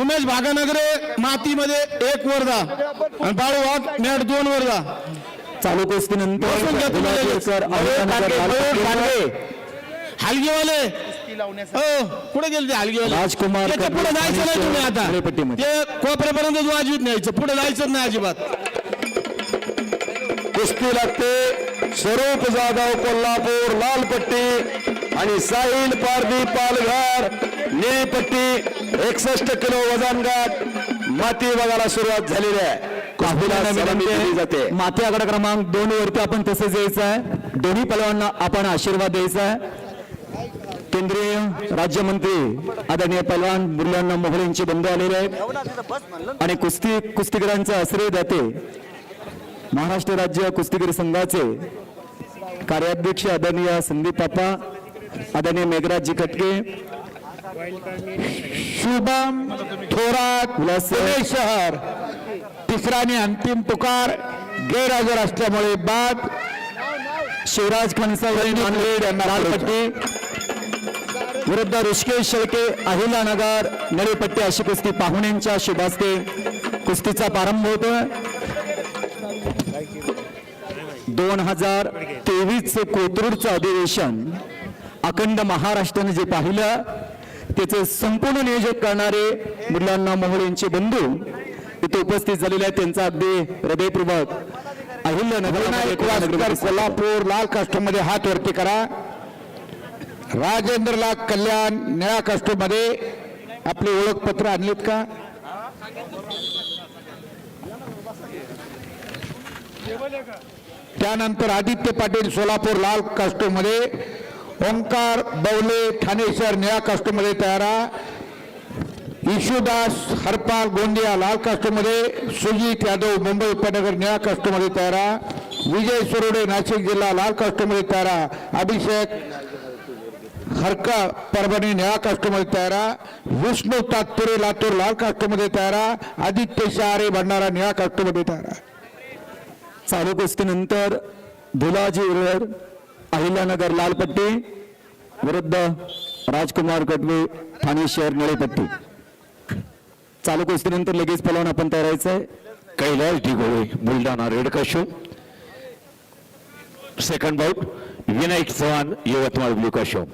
उमेश भागानगरे मातीमध्ये एक वरदा आणि बाळू वाघ मॅट दोन वरदा चालू कुस्तीनंतर लालपट्टी. हलगीवाले. हो कुठे गेले ते हलगीवाले? राजकुमार पुढे जायचं नाही तुम्ही आता. ते कोपऱ्यापर्यंत वाजवीत न्यायचं पुढे जायचं नाही अजिबात. कुस्ती लागते स्वरूप जाधव कोल्हापूर लाल पट्टी आणि साहिल पारदी पालघर. निळी पट्टी एकसष्ट किलो वजन गाठ माती बघायला सुरुवात झालेली आहे. माती आकडा क्रमांक दोन वरती आपण तसेच यायचं आहे. दोन्ही पलवांना आपण आशीर्वाद द्यायचा आहे. केंद्रीय राज्यमंत्री आदरणीय पलवान मुरल्यांना मोहळे यांचे बंधू आलेले आहेत. आणि कुस्ती कुस्तीगरांचे आश्रय दाते महाराष्ट्र राज्य कुस्तीगीर संघाचे कार्याध्यक्ष आदरणीय संदीप पापा आदरणीय मेघराजजी खटके शुभम थोरात पुणे शहर. तिसरा आणि अंतिम पुकार गैरहजर असल्यामुळे बाद शिवराज खनसावळे नांदेड लालपट्टी विरुद्ध ऋषिकेश शेळके अहिलानगर नळीपट्टी अशी कुस्ती पाहुण्यांच्या शुभास्ते. कुस्तीचा प्रारंभ होतोय. दोन हजार तेवीस कोथरूडचं अधिवेशन अखंड महाराष्ट्राने जे पाहिलं त्याचे संपूर्ण नियोजन करणारे मुलांना मोहोळ यांचे बंधू इथे उपस्थित झालेले आहेत. त्यांचा अगदी हृदयपूर्वक अहिल्यानगर कोल्हापूर लाल कास्टमध्ये हात वरती करा. राजेंद्रला कल्याण निळ्या कास्टमध्ये आपले ओळखपत्र आणलेत का? त्यानंतर आदित्य पाटील सोलापूर लाल कास्टमध्ये ओंकार बवले ठाणेश्वर निळा कास्टमध्ये तयारा. इशुदास हरपाल गोंदिया लाल कास्टमध्ये सुजित यादव मुंबई उपनगर निळा कास्टमध्ये तयारा. विजय सुरोडे नाशिक जिल्हा लाल कास्टमध्ये तयारा. अभिषेक हरका परभणी निळा कास्टमध्ये तयारा. विष्णू तात्पुरे लातूर लाल कास्टमध्ये तयारा. आदित्य शहारे भंडारा निळा कास्टमध्ये तयारा. चालू कुस्तीनंतर धुलाजी उरळ अहिल्यानगर लालपट्टी. विरुद्ध राजकुमार कटवे ठाणे शहर निळेपट्टी. चालू कुस्तीनंतर लगेच पलवून आपण तयारायचंय. Kailas Dhigole Buldhana red काशो second bout Vinayak Chavan Yavatmal blue काशो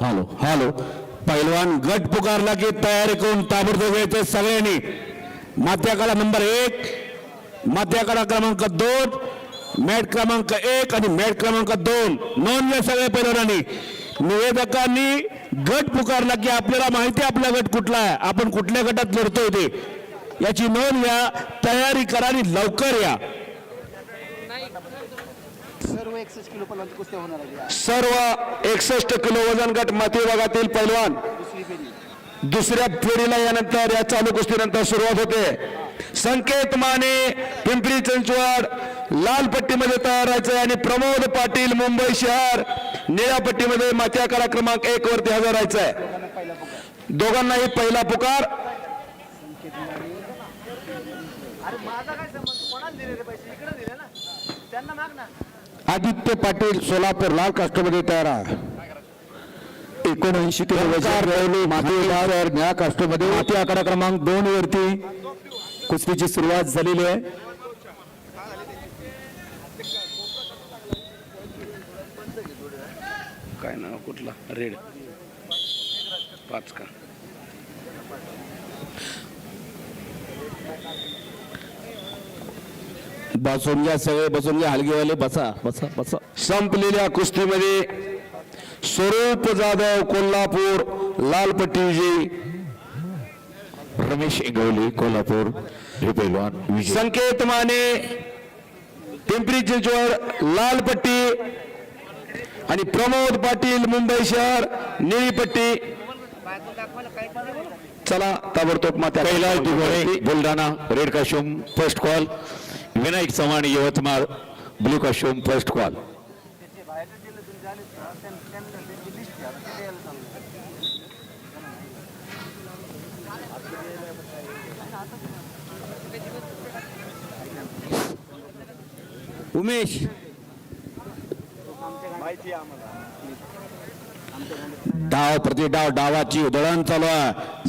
hello hello. पैलवान गट पुकारला की तयारी करून ताबडतोब यायचं सगळ्यांनी. मात्याकडा नंबर एक मात्याकडा क्रमांक दोन मॅट क्रमांक एक आणि मॅट क्रमांक दोन. नोंद घ्या सगळ्या पैलवानांनी निवेदकांनी गट पुकारला की आपल्याला माहिती आपला गट कुठला आहे. आपण कुठल्या गटात लढतोय ते. याची नोंद घ्या तयारी करा आणि लवकर या. सर्व एकसष्ट किलो वजन गट माती विभागातील पैलवान. दुसऱ्या फेरीला यानंतर या चालू कुस्तीनंतर सुरुवात होते. संकेत माने पिंपरी चिंचवड लाल पट्टीमध्ये तयार राहायचं आणि प्रमोद पाटील मुंबई शहर निळ्या पट्टीमध्ये माती आकडा क्रमांक एक वरती हजर राहायचं आहे दोघांनाही पहिला पुकार. आदित्य पाटील सोलापूर लाल कास्टमध्ये तयार आहे. एकोणऐंशी किलो वजन माती निळ्या कास्टमध्ये माती आकडा क्रमांक दोन वरती कुस्तीची सुरुवात झालेली आहे. काय नाव कुठला? रेड. पाच का? बसून घ्या सगळे बसून घ्या. हलगीवाले बसा बसा बसा. संपलेल्या कुस्तीमध्ये स्वरूप जाधव कोल्हापूर लाल पट्टी विजयी रमेश इंगवले कोल्हापूर. हे पैलवान संकेत माने पिंपरी चिंचवड लाल पट्टी आणि प्रमोद पाटील मुंबई शहर निळी पट्टी चला ताबडतोब मात्या Kailas Dighole Buldhana red काशोम first call Vinayak Chavan Yavatmal. Blue काशोम first call Umesh. डाव प्रति डाव डावाची उधळण चालू आहे.